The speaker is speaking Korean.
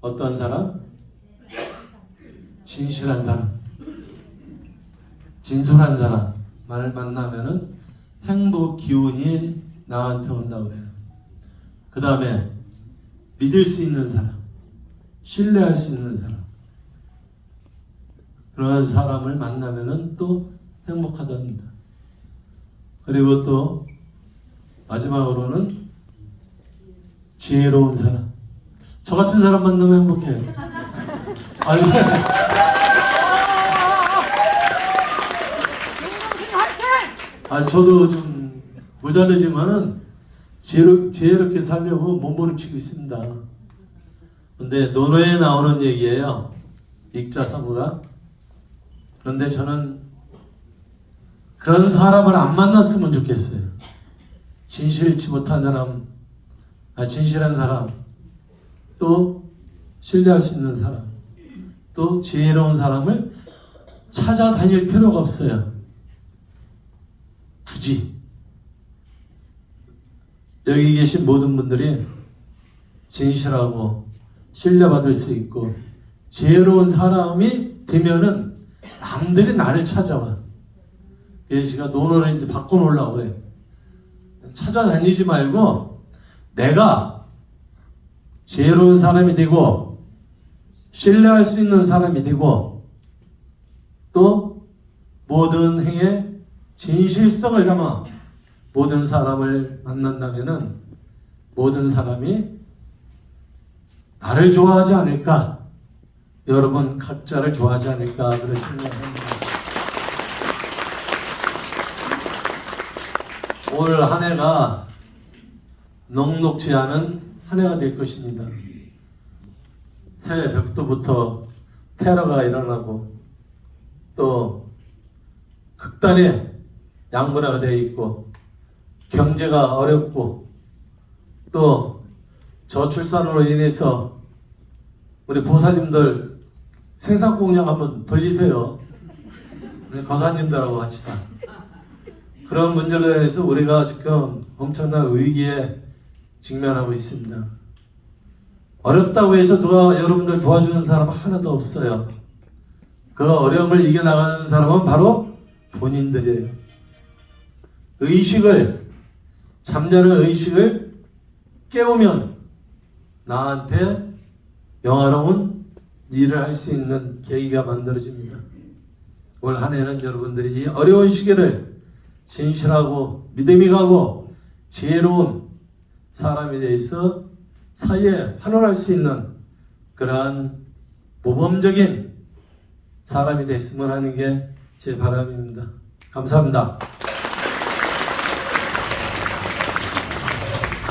어떠한 사람? 진실한 사람, 진솔한 사람을 만나면은 행복 기운이 나한테 온다고 그래요. 그 다음에 믿을 수 있는 사람, 신뢰할 수 있는 사람, 그런 사람을 만나면은 또 행복하답니다. 그리고 또 마지막으로는 지혜로운 사람. 저 같은 사람 만나면 행복해요. 아니, 아 저도 좀 모자르지만은 지혜롭, 지혜롭게 살려고 몸부림치고 있습니다. 근데 논어에 나오는 얘기예요. 익자 사부가. 그런데 저는 그런 사람을 안 만났으면 좋겠어요. 진실치 못한 사람, 아, 진실한 사람, 또 신뢰할 수 있는 사람, 또 지혜로운 사람을 찾아다닐 필요가 없어요. 굳이. 여기 계신 모든 분들이 진실하고 신뢰받을 수 있고 지혜로운 사람이 되면은 남들이 나를 찾아와. 그래서 제가 논어를 이제 바꿔놓으려고 그래. 찾아다니지 말고 내가 지혜로운 사람이 되고 신뢰할 수 있는 사람이 되고 또 모든 행에 진실성을 담아 모든 사람을 만난다면은 모든 사람이 나를 좋아하지 않을까 여러분 각자를 좋아하지 않을까 그런 생각합니다. 올 한 해가 녹록지 않은 한 해가 될 것입니다. 새해 벽도부터 테러가 일어나고 또 극단의 양분화가 되어 있고 경제가 어렵고 또 저출산으로 인해서 우리 보살님들 생산 공약 한번 돌리세요. 거사님들하고 같이 다. 그런 문제로 인해서 우리가 지금 엄청난 위기에 직면하고 있습니다. 어렵다고 해서 누가 여러분들 도와주는 사람 하나도 없어요. 그 어려움을 이겨나가는 사람은 바로 본인들이에요. 의식을, 잠자는 의식을 깨우면 나한테 영화로운 일을 할 수 있는 계기가 만들어집니다. 올 한 해는 여러분들이 이 어려운 시기를 진실하고 믿음이 가고 지혜로운 사람에 대해서 사이에 환원할 수 있는 그러한 모범적인 사람이 됐으면 하는 게 제 바람입니다. 감사합니다.